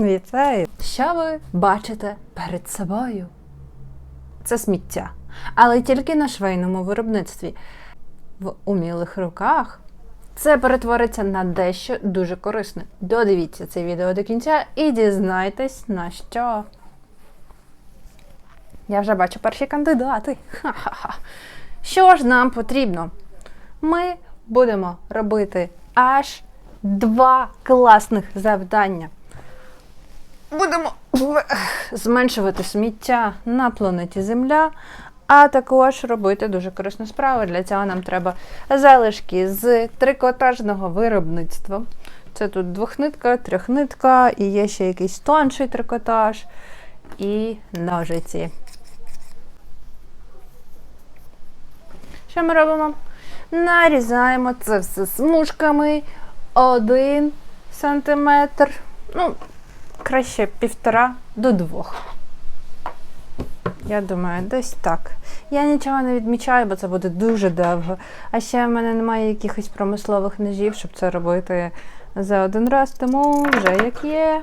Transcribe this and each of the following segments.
Вітаю! Що ви бачите перед собою? Це сміття. Але тільки на швейному виробництві. В умілих руках це перетвориться на дещо дуже корисне. Додивіться це відео до кінця і дізнайтесь на що. Я вже бачу перші кандидати. Ха-ха-ха. Що ж нам потрібно? Ми будемо робити аж два класних завдання. Будемо зменшувати сміття на планеті Земля, а також робити дуже корисну справу. Для цього нам треба залишки з трикотажного виробництва. Це тут двохнитка, трьохнитка, і є ще якийсь тонший трикотаж і ножиці. Що ми робимо? Нарізаємо це все смужками один сантиметр. Ну, краще півтора до двох. Я думаю, десь так. Я нічого не відмічаю, бо це буде дуже довго. А ще в мене немає якихось промислових ножів, щоб це робити за один раз, тому вже як є.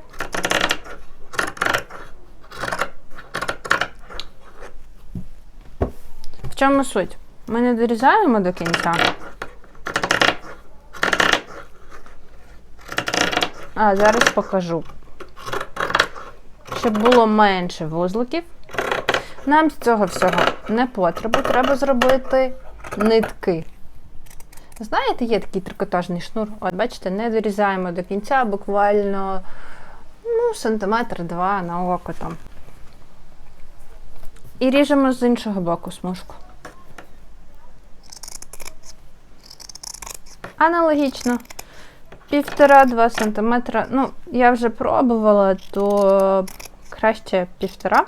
В чому суть? Ми не дорізаємо до кінця. А, зараз покажу. Щоб було менше вузликів. Нам з цього всього не потрібно. Треба зробити нитки. Знаєте, є такий трикотажний шнур. От, бачите, не дорізаємо до кінця, буквально ну, сантиметр два на око там. І ріжемо з іншого боку смужку. Аналогічно. Півтора-два сантиметра. Ну, я вже пробувала, то краще півтора.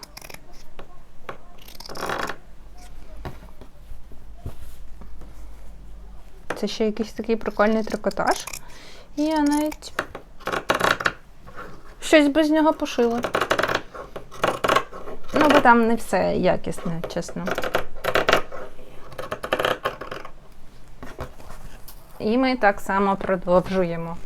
Це ще якийсь такий прикольний трикотаж. І я навіть щось без нього пошила. Ну, бо там не все якісне, чесно. І ми так само продовжуємо.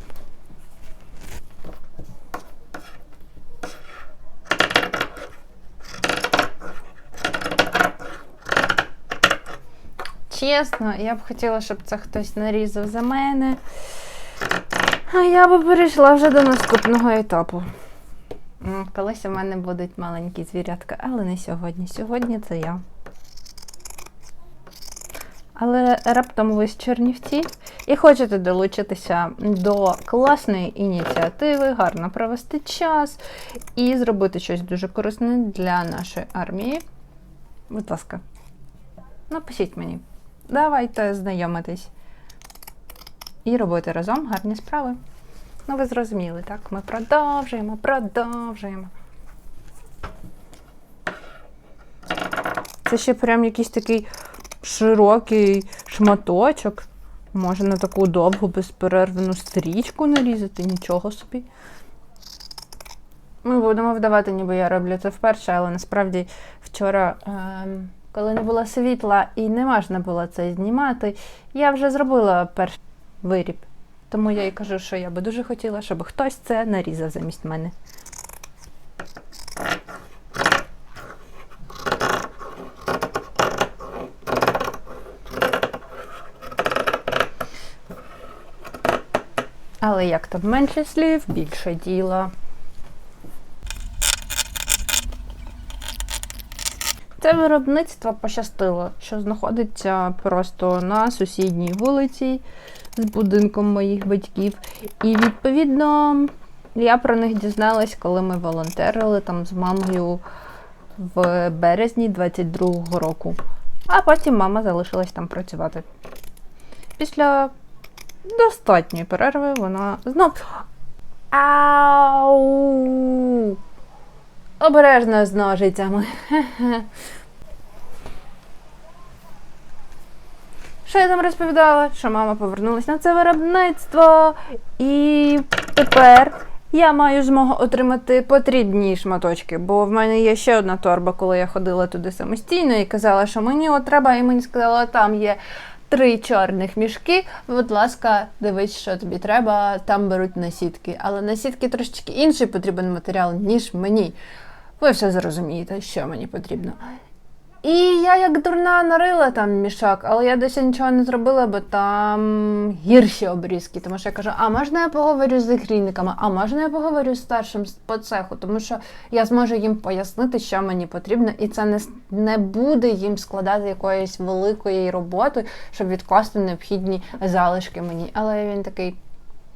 Чесно, я б хотіла, щоб це хтось нарізав за мене. А я би перейшла вже до наступного етапу. Колись у мене будуть маленькі звірятка, але не сьогодні. Сьогодні це я. Але раптом ви з Чернівці і хочете долучитися до класної ініціативи, гарно провести час і зробити щось дуже корисне для нашої армії. Будь ласка, напишіть мені. Давайте знайомитись і робити разом гарні справи. Ну, ви зрозуміли, так? Ми продовжуємо, продовжуємо. Це ще прям якийсь такий широкий шматочок. Може на таку довгу безперервну стрічку нарізати, нічого собі. Ми будемо вдавати, ніби я роблю це вперше, але насправді вчора, ем, коли не було світла і не можна було це знімати, я вже зробила перший виріб. Тому я і кажу, що я би дуже хотіла, щоб хтось це нарізав замість мене. Але як там менше слів, більше діла. Це виробництво пощастило, що знаходиться просто на сусідній вулиці з будинком моїх батьків. І відповідно я про них дізналась, коли ми волонтерили там з мамою в березні 22-го року. А потім мама залишилась там працювати. Після достатньої перерви вона знов. Ау! Обережно з ножицями. Що я там розповідала? Що мама повернулася на це виробництво, і тепер я маю змогу отримати потрібні шматочки, бо в мене є ще одна торба, коли я ходила туди самостійно і казала, що мені от треба, і мені сказала, там є три чорних мішки. Будь ласка, дивись, що тобі треба. Там беруть насітки. Але насітки трошечки інший потрібен матеріал, ніж мені. Ви все зрозумієте, що мені потрібно. І я як дурна нарила там мішок, але я досі нічого не зробила, бо там гірші обрізки. Тому що я кажу, а можна я поговорю з ігрійниками, а можна я поговорю з старшим по цеху, тому що я зможу їм пояснити, що мені потрібно, і це не, не буде їм складати якоїсь великої роботи, щоб відкласти необхідні залишки мені. Але він такий,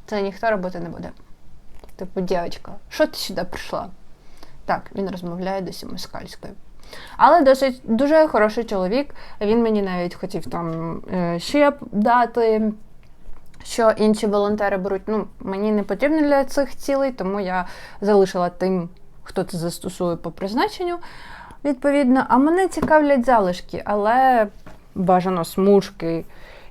це ніхто робити не буде. Типу, дівчинка, що ти сюди прийшла? Так, він розмовляє досі москальською. Але досить дуже хороший чоловік. Він мені навіть хотів там е, ще дати, що інші волонтери беруть. Ну, мені не потрібно для цих цілей, тому я залишила тим, хто це застосує по призначенню. Відповідно, а мене цікавлять залишки, але бажано смужки.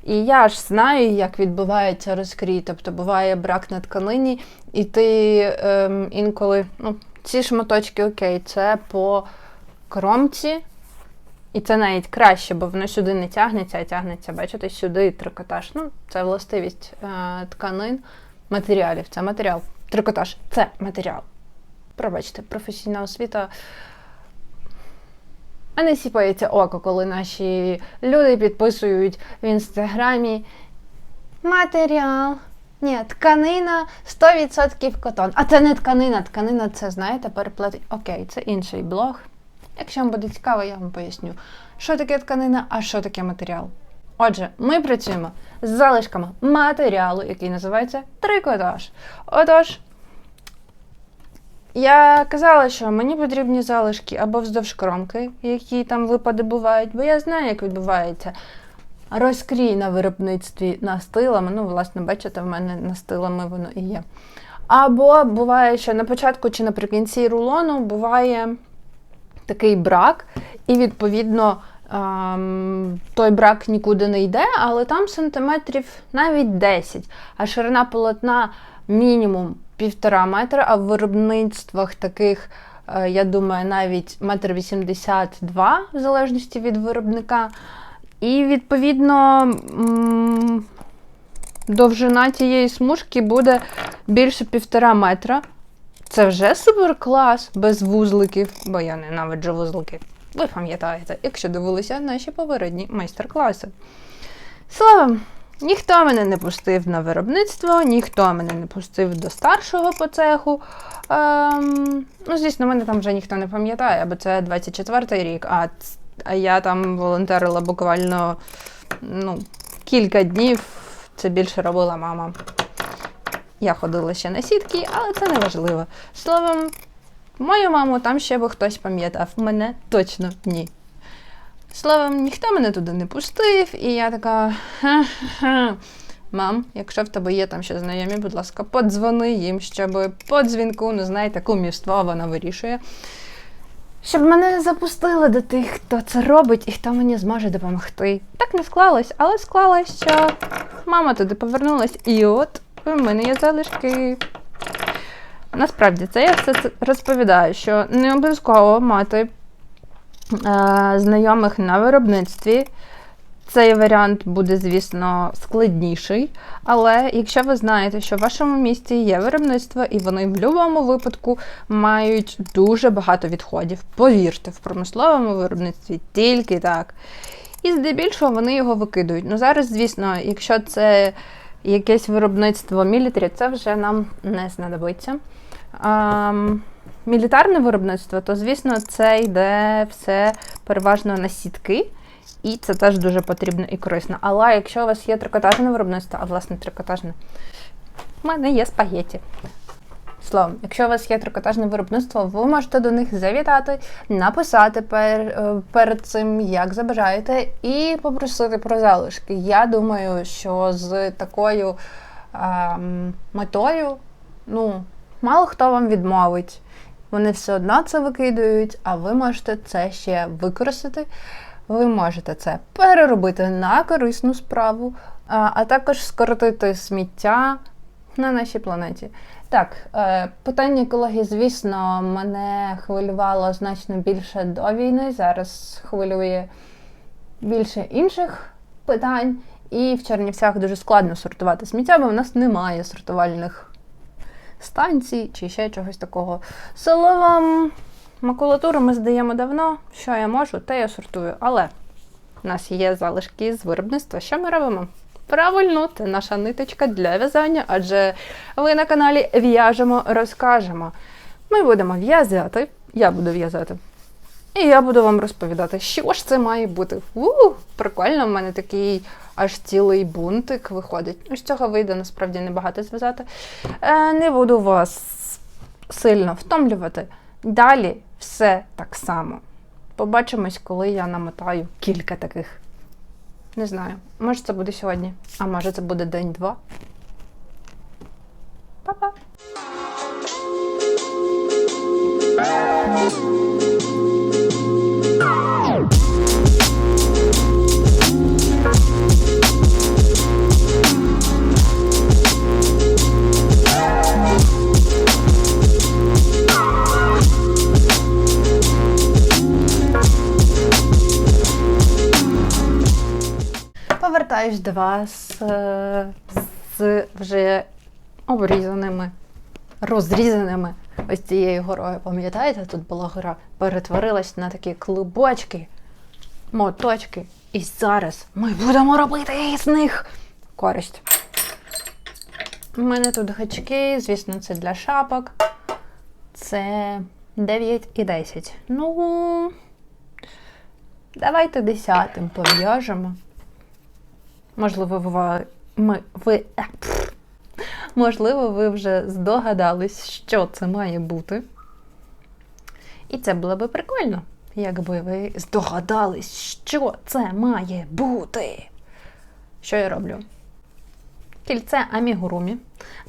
І я ж знаю, як відбувається розкрій. Тобто буває брак на тканині, і ти ем, інколи, ну, ці шматочки окей, це по кромці. І це навіть краще, бо воно сюди не тягнеться, а тягнеться, бачите, сюди трикотаж. Ну, це властивість е, тканин, матеріалів. Це матеріал. Трикотаж це матеріал. Пробачте, професійна освіта. А не сіпається око, коли наші люди підписують в інстаграмі матеріал. Ні, тканина 100% котон. А це не тканина. Тканина це, знаєте, переплетить. Окей, це інший блог. Якщо вам буде цікаво, я вам поясню, що таке тканина, а що таке матеріал. Отже, ми працюємо з залишками матеріалу, який називається трикотаж. Отож, я казала, що мені потрібні залишки або вздовж кромки, які там випади бувають, бо я знаю, як відбувається розкрій на виробництві настилами. Ну, власне, бачите, в мене настилами воно і є. Або буває, що на початку чи наприкінці рулону буває такий брак, і відповідно ем, той брак нікуди не йде, але там сантиметрів навіть 10, а ширина полотна мінімум півтора метра, а в виробництвах таких, е, я думаю, навіть метр вісімдесят два, в залежності від виробника. І відповідно довжина тієї смужки буде більше півтора метра. Це вже супер клас без вузликів, бо я ненавиджу вузлики. Ви пам'ятаєте, якщо дивилися наші попередні майстер-класи. Словом, ніхто мене не пустив на виробництво, ніхто мене не пустив до старшого по цеху. Ем, ну, звісно, мене там вже ніхто не пам'ятає, бо це 24-й рік, а, а я там волонтерила буквально ну, кілька днів. Це більше робила мама. Я ходила ще на сітки, але це не важливо. Словом, мою маму там ще би хтось пам'ятав, мене точно ні. Словом, ніхто мене туди не пустив, і я така. «Ха-ха-ха. Мам, якщо в тебе є там ще знайомі, будь ласка, подзвони їм, щоб по дзвінку, ну знаєте, кумівство вона вирішує. Щоб мене запустили до тих, хто це робить і хто мені зможе допомогти. Так не склалось, але склалось, що мама туди повернулась, і от у мене є залишки. Насправді, це я все розповідаю, що не обов'язково мати е, знайомих на виробництві. Цей варіант буде, звісно, складніший. Але якщо ви знаєте, що в вашому місті є виробництво, і вони в будь-якому випадку мають дуже багато відходів, повірте, в промисловому виробництві тільки так. І здебільшого вони його викидують. Ну зараз, звісно, якщо це якесь виробництво мілітарі, це вже нам не знадобиться. Мілітарне виробництво, то звісно, це йде все переважно на сітки. І це теж дуже потрібно і корисно. Але якщо у вас є трикотажне виробництво, а власне трикотажне, в мене є спагеті. Словом, якщо у вас є трикотажне виробництво, ви можете до них завітати, написати пер, е, перед цим, як забажаєте, і попросити про залишки. Я думаю, що з такою ем, метою, ну, мало хто вам відмовить. Вони все одно це викидують, а ви можете це ще використати. Ви можете це переробити на корисну справу, а, а також скоротити сміття на нашій планеті. Так, е, питання екології, звісно, мене хвилювало значно більше до війни. Зараз хвилює більше інших питань. І в Чернівцях дуже складно сортувати сміття, бо в нас немає сортувальних станцій чи ще чогось такого. Словом, макулатуру ми здаємо давно. Що я можу, те я сортую. Але у нас є залишки з виробництва. Що ми робимо? Правильно, це наша ниточка для в'язання, адже ви на каналі в'яжемо, розкажемо. Ми будемо в'язати, я буду в'язати. І я буду вам розповідати, що ж це має бути. У, прикольно, в мене такий аж цілий бунтик виходить. З цього вийде насправді небагато зв'язати. Е, не буду вас сильно втомлювати. Далі все так само. Побачимось, коли я намотаю кілька таких. Не знаю. Може це буде сьогодні, а може це буде день-два. Па-па! Повертаюсь до вас е, з вже обрізаними, розрізаними ось цією горою. Пам'ятаєте, тут була гора, перетворилась на такі клубочки, моточки. І зараз ми будемо робити з них користь. У мене тут гачки, звісно, це для шапок. Це 9 і 10. Ну, давайте десятим пов'яжемо. Можливо, ви, ми, ви, можливо, ви вже здогадались, що це має бути. І це було би прикольно, якби ви здогадались, що це має бути. Що я роблю? Кільце амігурумі.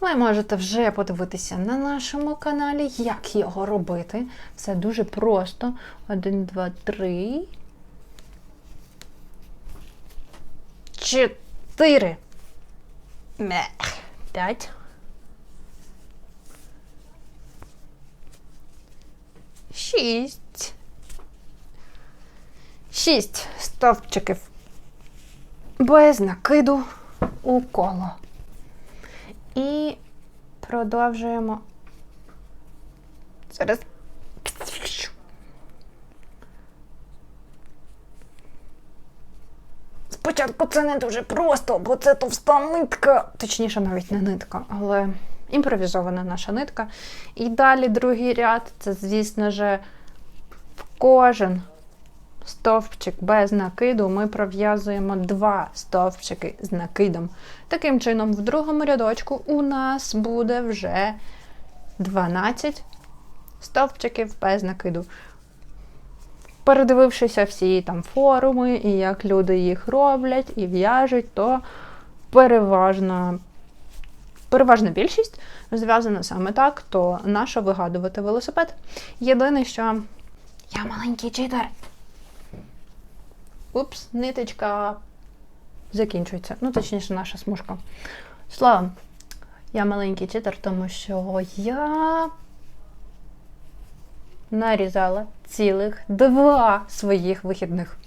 Ви можете вже подивитися на нашому каналі, як його робити. Все дуже просто. Один, два, три. Чотири. П'ять. Шість. Шість стовпчиків без накиду у коло. І продовжуємо. Зараз. Спочатку це не дуже просто, бо це товста нитка. Точніше, навіть не нитка, але імпровізована наша нитка. І далі другий ряд це, звісно ж, в кожен стовпчик без накиду ми пров'язуємо два стовпчики з накидом. Таким чином, в другому рядочку у нас буде вже 12 стовпчиків без накиду. Передивившися всі там форуми і як люди їх роблять і в'яжуть, то переважна, переважна більшість зв'язана саме так, то нащо вигадувати велосипед. Єдине, що я маленький читер. Упс, ниточка закінчується. Ну, точніше, наша смужка. Словом, я маленький читер, тому що я нарізала цілих два своїх вихідних.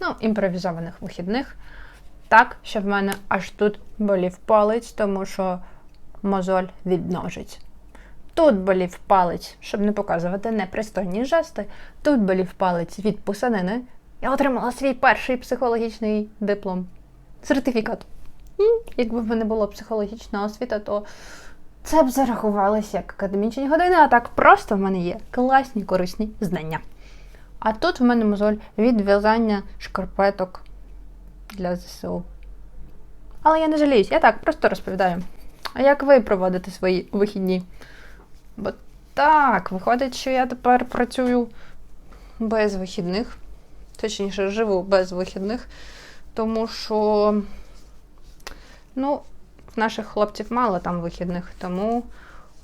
Ну, імпровізованих вихідних. Так, що в мене аж тут болів палець, тому що мозоль від ножиць. Тут болів палець, щоб не показувати непристойні жести. Тут болів палець від писанини. Я отримала свій перший психологічний диплом. Сертифікат. Якби в мене була психологічна освіта, то це б зарахувалося як академічні години, а так просто в мене є класні корисні знання. А тут в мене мозоль від в'язання шкарпеток для ЗСУ. Але я не жаліюсь, я так просто розповідаю. А як ви проводите свої вихідні? Бо так, виходить, що я тепер працюю без вихідних. Точніше, живу без вихідних, тому що, ну, наших хлопців мало там вихідних, тому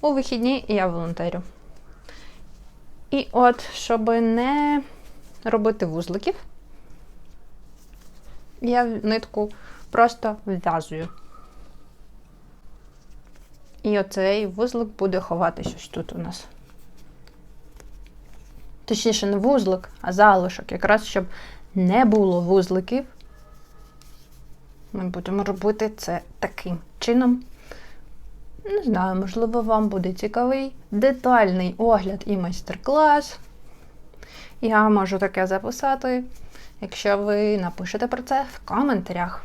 у вихідні я волонтерю. І от, щоб не робити вузликів, я нитку просто вв'язую. І оцей вузлик буде ховатися ось тут у нас. Точніше, не вузлик, а залишок, якраз щоб не було вузликів Ми будемо робити це таким чином. Не знаю, можливо, вам буде цікавий детальний огляд і майстер-клас. Я можу таке записати, якщо ви напишете про це в коментарях.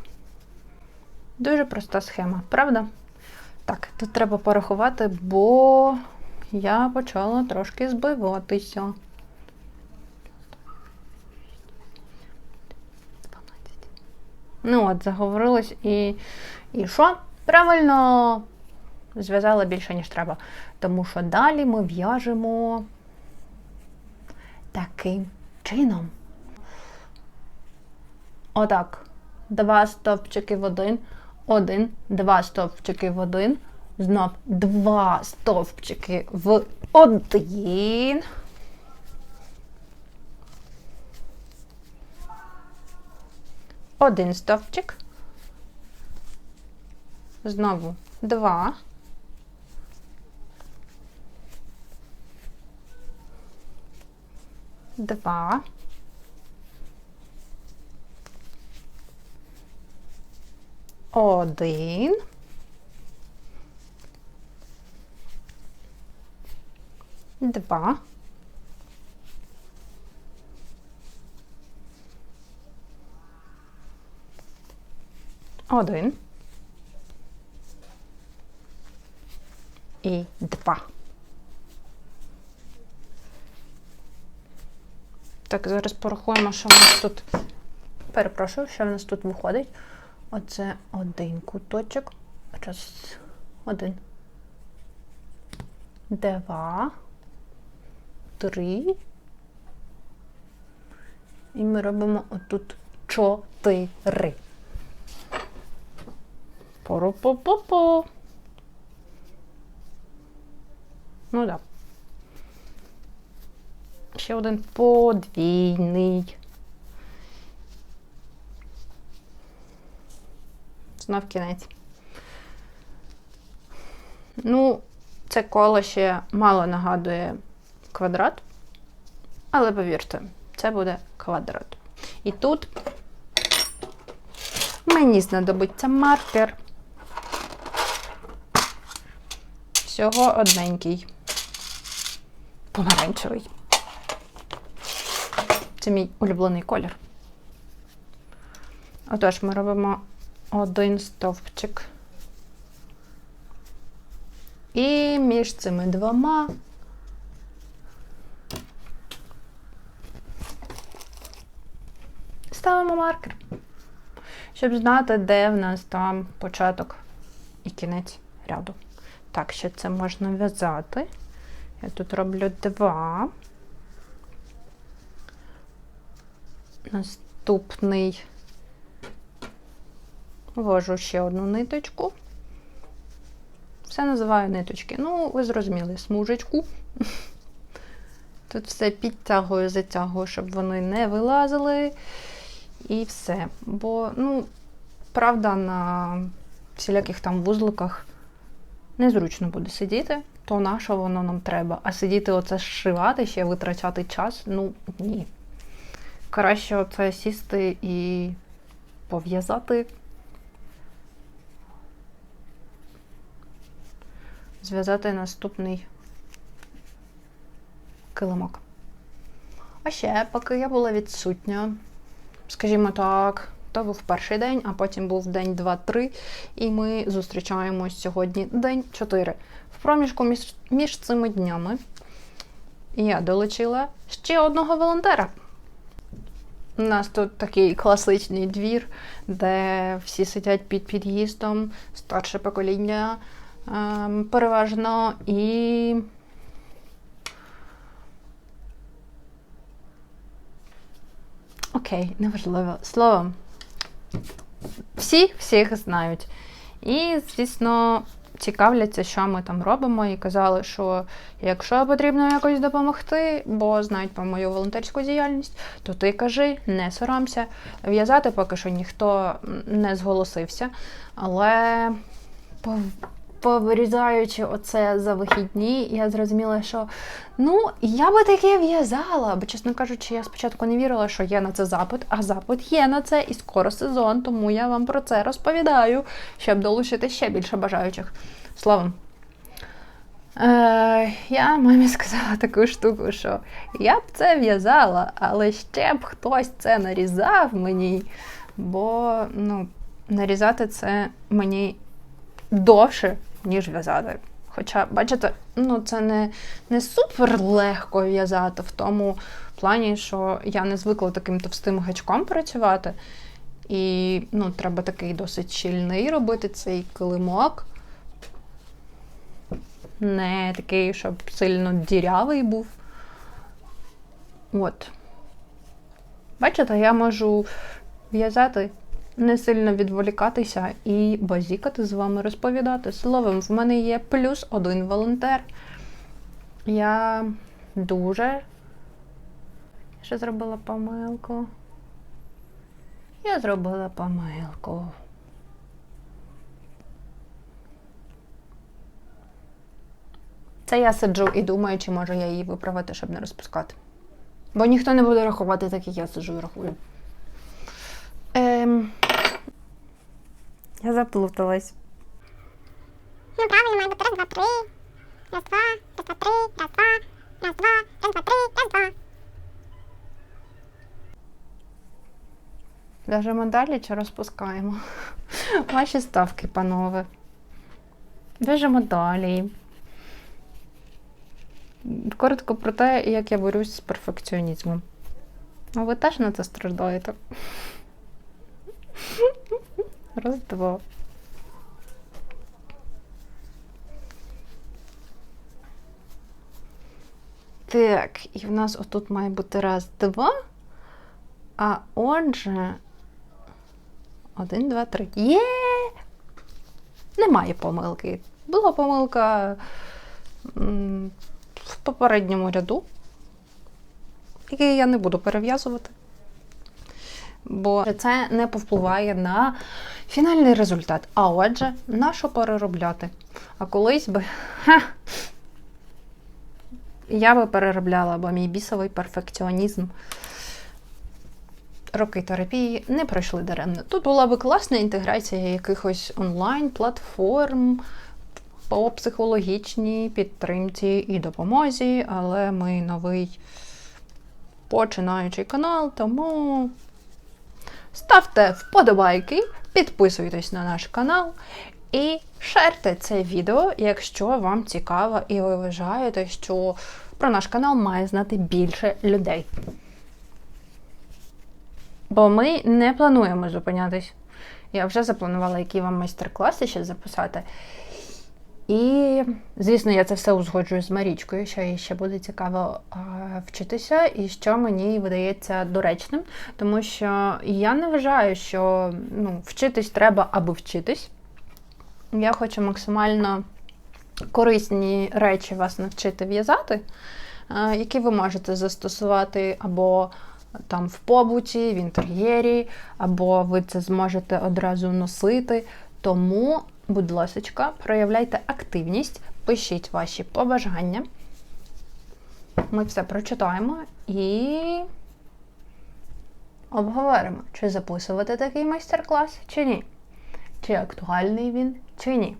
Дуже проста схема, правда? Так, тут треба порахувати, бо я почала трошки збиватися. Ну от, заговорилась і. І що? Правильно зв'язала більше, ніж треба. Тому що далі ми в'яжемо таким чином. Отак. Два стовпчики в один, один, два стовпчики в один, знов два стовпчики в один. Один стовпчик. Знову два. Два. Один. Два. Один. І два. Так, зараз порахуємо, що в нас тут. Перепрошую, що в нас тут виходить. Оце один куточок. Раз, один. Два. Три. І ми робимо отут чотири. Пору-по-по-по. Ну так. Да. Ще один подвійний. Знов кінець. Ну, це коло ще мало нагадує квадрат, але повірте, це буде квадрат. І тут мені знадобиться маркер. Всього одненький. Помаранчевий. Це мій улюблений колір. Отож, ми робимо один стовпчик. І між цими двома ставимо маркер, щоб знати, де в нас там початок і кінець ряду. Так, ще це можна в'язати. Я тут роблю два. Наступний ввожу ще одну ниточку. Все називаю ниточки. Ну, ви зрозуміли, смужечку. Тут все підтягую, затягую, щоб вони не вилазили. І все. Бо, ну, правда, на всіляких там вузликах незручно буде сидіти, то на що воно нам треба? А сидіти оце зшивати, ще витрачати час, ну ні. Краще оце сісти і пов'язати. Зв'язати наступний килимок. А ще, поки я була відсутня, скажімо так, то був перший день, а потім був день 2-3, і ми зустрічаємось сьогодні день 4. В проміжку між, між цими днями я долучила ще одного волонтера. У нас тут такий класичний двір, де всі сидять під під'їздом, старше покоління ем, переважно і. Окей, неважливо. Словом, всі всіх знають. І, звісно, цікавляться, що ми там робимо, і казали, що якщо потрібно якось допомогти, бо знають про мою волонтерську діяльність, то ти кажи, не соромся. В'язати поки що ніхто не зголосився. Але повирізаючи оце за вихідні, я зрозуміла, що ну, я би таке в'язала. Бо, чесно кажучи, я спочатку не вірила, що є на це запит, а запит є на це, і скоро сезон, тому я вам про це розповідаю, щоб долучити ще більше бажаючих. Словом. Е, я мамі сказала таку штуку, що я б це в'язала, але ще б хтось це нарізав мені, бо ну, нарізати це мені довше, ніж в'язати. Хоча, бачите, ну це не, не супер легко в'язати в тому плані, що я не звикла таким товстим гачком працювати. І ну, треба такий досить щільний робити цей килимок. Не такий, щоб сильно дірявий був. От. Бачите, я можу в'язати, не сильно відволікатися і базікати з вами розповідати. Словом, в мене є плюс один волонтер. Я дуже ще зробила помилку. Я зробила помилку. Це я сиджу і думаю, чи можу я її виправити, щоб не розпускати. Бо ніхто не буде рахувати, так як я сиджу і рахую. Ем... Я заплуталась. Ну правильно, має бути раз, два, три. Раз, два, раз, два, три, раз, два, раз, два, раз, два, три, раз, два. В'яжемо далі чи розпускаємо? Ваші ставки, панове. В'яжемо далі. Коротко про те, як я борюсь з перфекціонізмом. А ви теж на це страждаєте? Раз, два. Так, і в нас отут має бути раз, два. А отже. Один, два, три. Є! Немає помилки. Була помилка в попередньому ряду, який я не буду перев'язувати. Бо це не повпливає на фінальний результат. А отже, на що переробляти? А колись би. Ха, я би переробляла, бо мій бісовий перфекціонізм роки терапії не пройшли даремно. Тут була би класна інтеграція якихось онлайн-платформ по психологічній підтримці і допомозі, але ми новий починаючий канал, тому ставте вподобайки, підписуйтесь на наш канал і шерте це відео, якщо вам цікаво і ви вважаєте, що про наш канал має знати більше людей. Бо ми не плануємо зупинятись. Я вже запланувала, які вам майстер-класи ще записати. І, звісно, я це все узгоджую з Марічкою, що їй ще буде цікаво а, вчитися, і що мені видається доречним, тому що я не вважаю, що ну, вчитись треба, аби вчитись. Я хочу максимально корисні речі вас навчити в'язати, а, які ви можете застосувати або там в побуті, в інтер'єрі, або ви це зможете одразу носити. Тому, будь ласка, проявляйте активність, пишіть ваші побажання. Ми все прочитаємо і обговоримо, чи записувати такий майстер-клас, чи ні. Чи актуальний він, чи ні.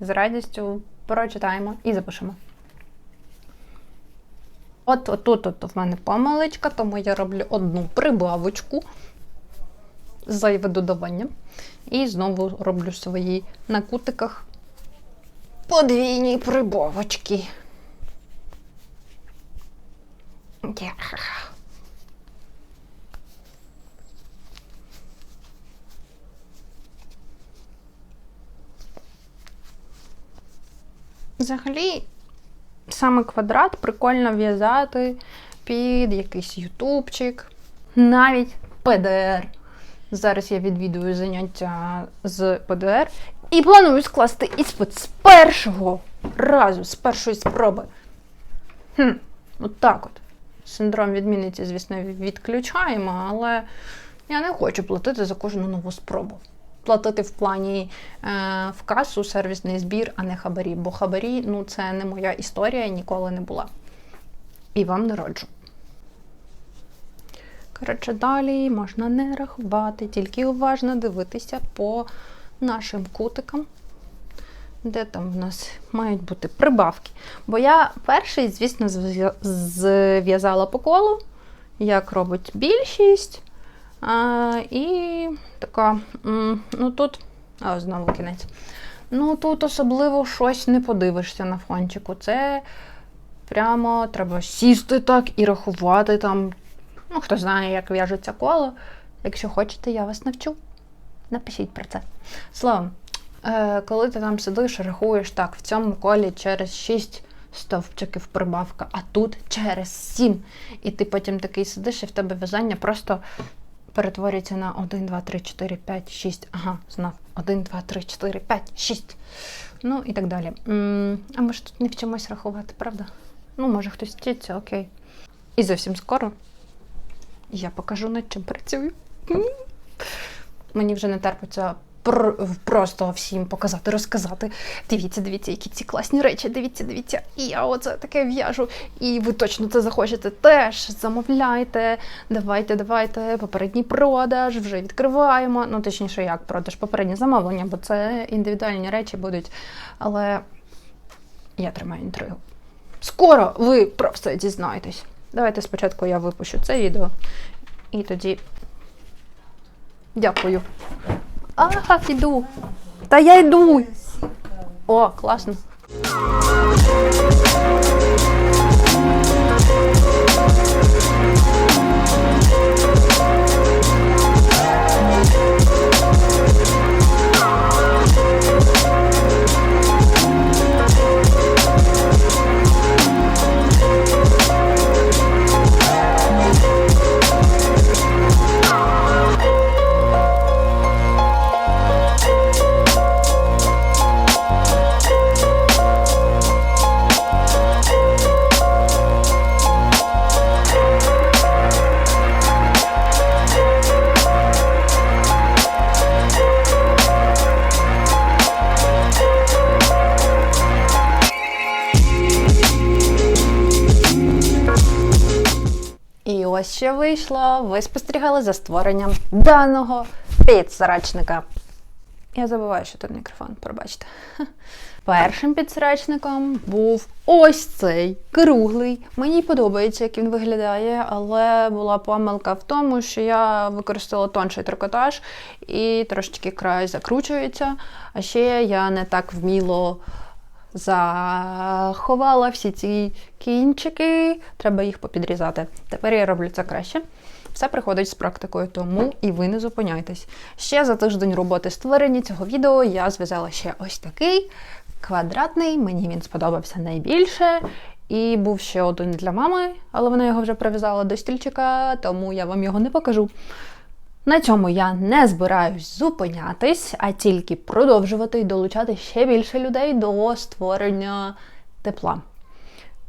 З радістю прочитаємо і запишемо. От отут от в мене помилочка, тому я роблю одну прибавочку зайве додавання. І знову роблю свої на кутиках подвійні прибавочки. Взагалі, саме квадрат прикольно в'язати під якийсь ютубчик, навіть ПДР. Зараз я відвідую заняття з ПДР і планую скласти іспит з першого разу, з першої спроби. Хм, От так от. Синдром відмінниці, звісно, відключаємо, але я не хочу платити за кожну нову спробу. сплатити в плані е, в касу сервісний збір, а не хабарі. Бо хабарі ну це не моя історія, ніколи не була. І вам не раджу. Коротше, далі можна не рахувати, тільки уважно дивитися по нашим кутикам, де там в нас мають бути прибавки. Бо я перший, звісно, зв'язала по колу, як робить більшість. А, і така, ну тут, а знову кінець. Ну тут особливо щось не подивишся на фончику. Це прямо треба сісти так і рахувати там. Ну, хто знає, як в'яжеться коло. Якщо хочете, я вас навчу. Напишіть про це. Словом, е, коли ти там сидиш, рахуєш так, в цьому колі через 6 стовпчиків прибавка, а тут через 7. І ти потім такий сидиш, і в тебе в'язання просто перетворюється на 1, 2, 3, 4, 5, 6. Ага, знов. 1, 2, 3, 4, 5, 6. Ну і так далі. А ми ж тут не вчимось рахувати, правда? Ну, може, хтось вчиться, окей. І зовсім скоро я покажу, над чим працюю. Мені вже не терпиться просто всім показати, розказати. Дивіться, дивіться, які ці класні речі, дивіться, дивіться. І я оце таке в'яжу. І ви точно це захочете теж. Замовляйте, давайте, давайте. Попередній продаж, вже відкриваємо. Ну, точніше, як продаж, попереднє замовлення, бо це індивідуальні речі будуть. Але я тримаю інтригу. Скоро ви про все дізнаєтесь. Давайте спочатку я випущу це відео. І тоді. Дякую. Ага, іду. Та я йду. О, класно. Ось вийшло. Ви спостерігали за створенням даного підсрачника. Я забуваю, що тут мікрофон, пробачте. Першим підсрачником був ось цей круглий. Мені подобається, як він виглядає, але була помилка в тому, що я використала тонший трикотаж і трошечки край закручується. А ще я не так вміло заховала всі ці кінчики, треба їх попідрізати. Тепер я роблю це краще. Все приходить з практикою, тому і ви не зупиняйтесь. Ще за тиждень роботи створення цього відео я зв'язала ще ось такий квадратний, мені він сподобався найбільше. І був ще один для мами, але вона його вже прив'язала до стільчика, тому я вам його не покажу. На цьому я не збираюсь зупинятись, а тільки продовжувати і долучати ще більше людей до створення тепла.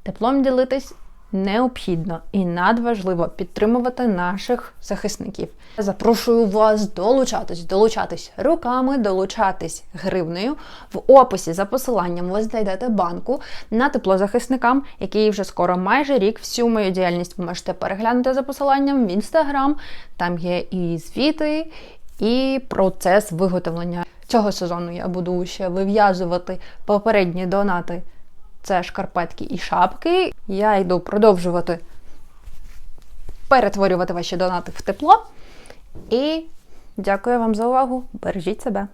Теплом ділитись необхідно і надважливо підтримувати наших захисників. Запрошую вас долучатись, долучатись руками, долучатись гривнею. В описі за посиланням ви знайдете банку на тепло захисникам, який вже скоро майже рік. Всю мою діяльність ви можете переглянути за посиланням в інстаграм. Там є і звіти, і процес виготовлення. Цього сезону я буду ще вив'язувати попередні донати. Це шкарпетки і шапки. Я йду продовжувати перетворювати ваші донати в тепло. І дякую вам за увагу. Бережіть себе.